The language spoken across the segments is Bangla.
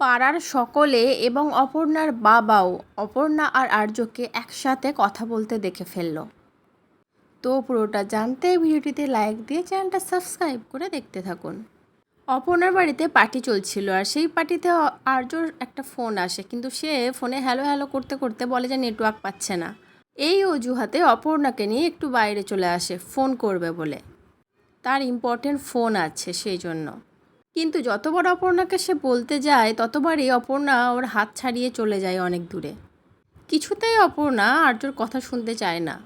পাড়ার সকলে এবং অপর্ণার বাবাও অপর্ণা আর আর্যকে একসাথে কথা বলতে দেখে ফেলল। তো পুরোটা জানতে ভিডিওটিতে লাইক দিয়ে চ্যানেলটা সাবস্ক্রাইব করে দেখতে থাকুন। অপর্ণার বাড়িতে পার্টি চলছিল আর সেই পার্টিতে আর্যর একটা ফোন আসে, কিন্তু সে ফোনে হ্যালো হ্যালো করতে করতে বলে যে নেটওয়ার্ক পাচ্ছে না। এই অজুহাতে অপর্ণাকে নিয়ে একটু বাইরে চলে আসে ফোন করবে বলে। তার ইম্পর্টেন্ট ফোন আছে সেই জন্য। কিন্তু যতবার অপর্ণাকে সে বলতে যায় ততবারই অপর্ণা ওর হাত ছাড়িয়ে চলে যায় অনেক দূরে। কিছুতেই অপর্ণা আর্যর কথা শুনতে চায় না।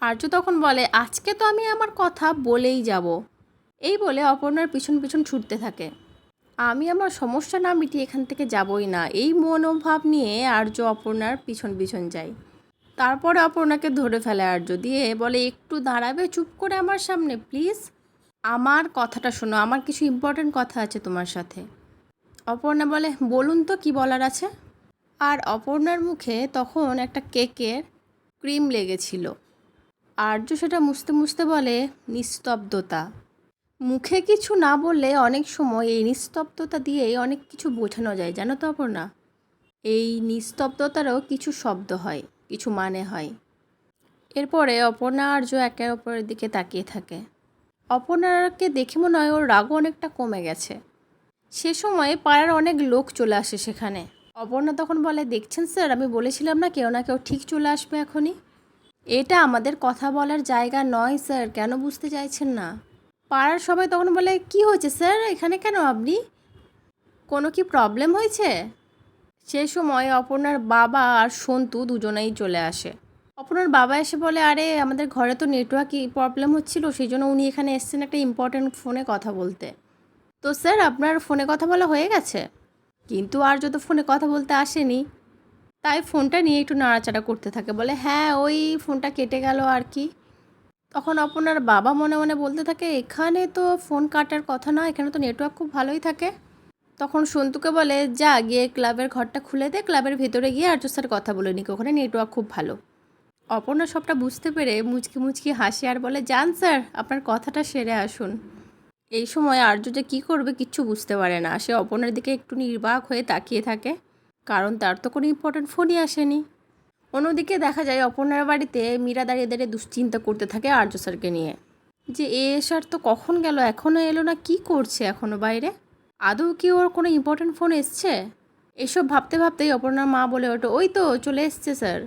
আর্য তখন বলে, আজকে তো আমি আমার কথা বলেই যাব। এই বলে অপর্ণার পিছন পিছন ছুটতে থাকে। আমি আমার সমস্যা না মিটিয়ে এখান থেকে যাবই না। এই মনোভাব নিয়ে আর্য অপর্ণার পিছন পিছন যায়। তারপরে অপর্ণাকে ধরে ফেলে আর্য, দিয়ে বলে, একটু দাঁড়াবে, চুপ করে আমার সামনে, প্লিজ। আমার কথাটা শোনো, আমার কিছু ইম্পর্ট্যান্ট কথা আছে তোমার সাথে। অপর্ণা বলে, বলুন তো কি বলার আছে? আর অপর্ণার মুখে তখন একটা কেকের ক্রিম লেগেছিল। আর্য সেটা মুছতে মুছতে বলে, নিস্তব্ধতা। মুখে কিছু না বললে অনেক সময় এই নিস্তব্ধতা দিয়েই অনেক কিছু বোঝানো যায়, জানো তো অপর্ণা? এই নিস্তব্ধতারও কিছু শব্দ হয়, কিছু মানে হয়। এরপরে অপর্ণা আর্য একে অপরের দিকে তাকিয়ে থাকে। অপর্ণাকে দেখে মনে হয় ওর রাগও অনেকটা কমে গেছে। সে সময় পাড়ার অনেক লোক চলে আসে সেখানে। অপর্ণা তখন বলে, দেখছেন স্যার, আমি বলেছিলাম না কেউ না কেউ ঠিক চলে আসবে এখনই? এটা আমাদের কথা বলার জায়গা নয় স্যার, কেন বুঝতে চাইছেন না? পাড়ার সবাই তখন বলে, কি হয়েছে স্যার, এখানে কেন আপনি? কোনো কি প্রবলেম হয়েছে? সে সময় অপর্ণার বাবা আর সন্তু দুজনেই চলে আসে। অপর্ণার বাবা এসে বলে, আরে, আমাদের ঘরে তো নেটওয়ার্ক প্রবলেম হচ্ছিল সেই জন্য উনি এখানে এসেছেন একটা ইম্পর্ট্যান্ট ফোনে কথা বলতে। তো স্যার আপনার ফোনে কথা বলা হয়ে গেছে? কিন্তু আর যত ফোনে কথা বলতে আসেনি, তাই ফোনটা নিয়ে একটু নাড়াচাড়া করতে থাকে। বলে হ্যাঁ ওই ফোনটা কেটে গেল আর কি। তখন আপনার বাবা মনে মনে বলতে থাকে, এখানে তো ফোন কাটার কথা না, এখানে তো নেটওয়ার্ক খুব ভালোই থাকে। তখন সন্তুকে বলে, যা, গিয়ে ক্লাবের ঘরটা খুলে দে ক্লাবের ভেতরে গিয়ে আর্য স্যার কথা বলে নিক ওখানে নেটওয়ার্ক খুব ভালো। অপর্ণা সবটা বুঝতে পেরে মুচকি মুচকি হাসি আর বলে যান স্যার, আপনার কথাটা সেরে আসুন। এই সময় আর্য যে কী করবে কিচ্ছু বুঝতে পারে না। সে অপর্ণার দিকে একটু নির্বাক হয়ে তাকিয়ে থাকে, কারণ তার তো কোনো ইম্পর্টেন্ট ফোনই আসেনি। অন্যদিকে দেখা যায়, অপর্ণার বাড়িতে মীরা দাঁড়িয়ে দাঁড়িয়ে দুশ্চিন্তা করতে থাকে আর্য স্যারকে নিয়ে। যে, এ, স্যার তো কখন গেল? এখনও এলো না? কি করছে এখনও বাইরে? আদৌ কি ওর কোনো ইম্পর্টেন্ট ফোন এসছে? এসব ভাবতে ভাবতেই অপর্ণার মা বলে ওঠে, ওই তো, চলে এসছে, স্যার।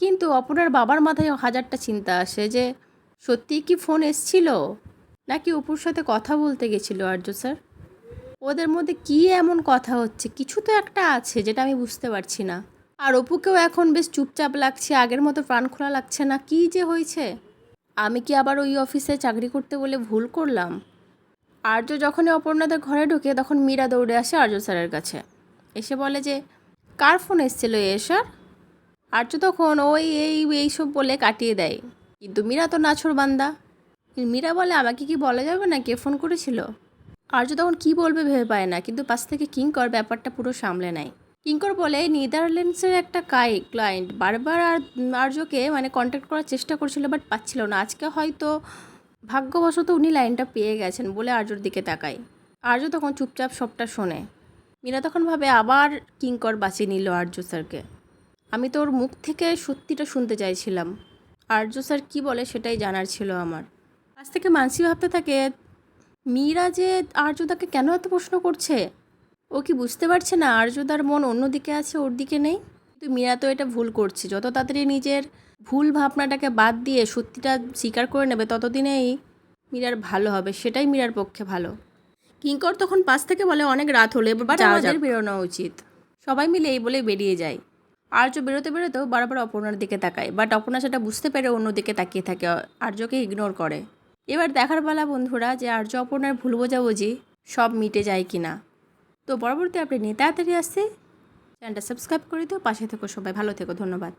কিন্তু অপর্ণার বাবার মাথায় হাজারটা চিন্তা আসে যে, সত্যিই কি ফোন এসছিল? নাকি অপুর সাথে কথা বলতে গেছিল আর্য স্যার? ওদের মধ্যে কি এমন কথা হচ্ছে? কিছু তো একটা আছে যেটা আমি বুঝতে পারছি না। আর অপুকেও এখন বেশ চুপচাপ লাগছে, আগের মতো প্রাণ খোলা লাগছে না, কি যে হয়েছে? আমি কি আবার ওই অফিসে চাকরি করতে বলে ভুল করলাম? আর্য যখনই অপর্ণাদের ঘরে ঢুকে, তখন মীরা দৌড়ে আসে আর্য স্যারের কাছে। এসে বলে যে, কার ফোন এসেছিল এ, স্যার? আর্য তখন ওই, এই এইসব বলে কাটিয়ে দেয়। কিন্তু মীরা তো নাছর বান্দা। মীরা বলে, আমাকে কি বলা যাবে না? কে ফোন করেছিল? আর্য তখন কি বলবে ভেবে পায় না, কিন্তু পাশ থেকে কিঙ্কর ব্যাপারটা পুরো সামলে নেয়। কিঙ্কর বলে, নেদারল্যান্ডসের একটা কাই, ক্লায়েন্ট, বারবার আর আর্যকে মানে কন্ট্যাক্ট করার চেষ্টা করছিল বাট পাচ্ছিল না। আজকে হয়তো ভাগ্যবশত উনি লাইনটা পেয়ে গেছেন বলে আর্যর দিকে তাকায়। আর্য তখন চুপচাপ সবটা শোনে। মীরা তখন ভাবে, আবার কিঙ্কর বাঁচিয়ে নিল আর্য স্যারকে। আমি তো ওর মুখ থেকে সত্যিটা শুনতে চাইছিলাম। আর্য স্যার কী বলে সেটাই জানার ছিল আমার। আজ থেকে মানসি ভাবতে থাকে মীরা যে আর্যদাকে কেন এত প্রশ্ন করছে? ও কি বুঝতে পারছে না আর্যদার মন অন্যদিকে আছে ওর দিকে নেই? কিন্তু মীরা তো এটা ভুল করছে। যত তাড়াতাড়ি নিজের ভুল ভাবনাটাকে বাদ দিয়ে সত্যিটা স্বীকার করে নেবে ততদিনেই মীরার ভালো হবে সেটাই মীরার পক্ষে ভালো। কিঙ্কর তখন পাশ থেকে বলে অনেক রাত হলে এবার আমাদের বেরোনো উচিত। সবাই মিলে এই বলে বেরিয়ে যায়। আর্য বেরোতে বেরোতেও বারবার অপর্ণার দিকে তাকায় বাট অপর্ণা সেটা বুঝতে পেরে অন্যদিকে তাকিয়ে থাকে, আর্যকে ইগনোর করে। এবার দেখার বেলা বন্ধুরা, যে আর্য অপর্ণার ভুল বোঝাবুঝি সব মিটে যায় কি না তো পরবর্তী আপনি নিয়ে তাড়াতাড়ি আসছে। চ্যানেলটা সাবস্ক্রাইব করে দিও, পাশে থেকো সবাই, ভালো থেকো, ধন্যবাদ।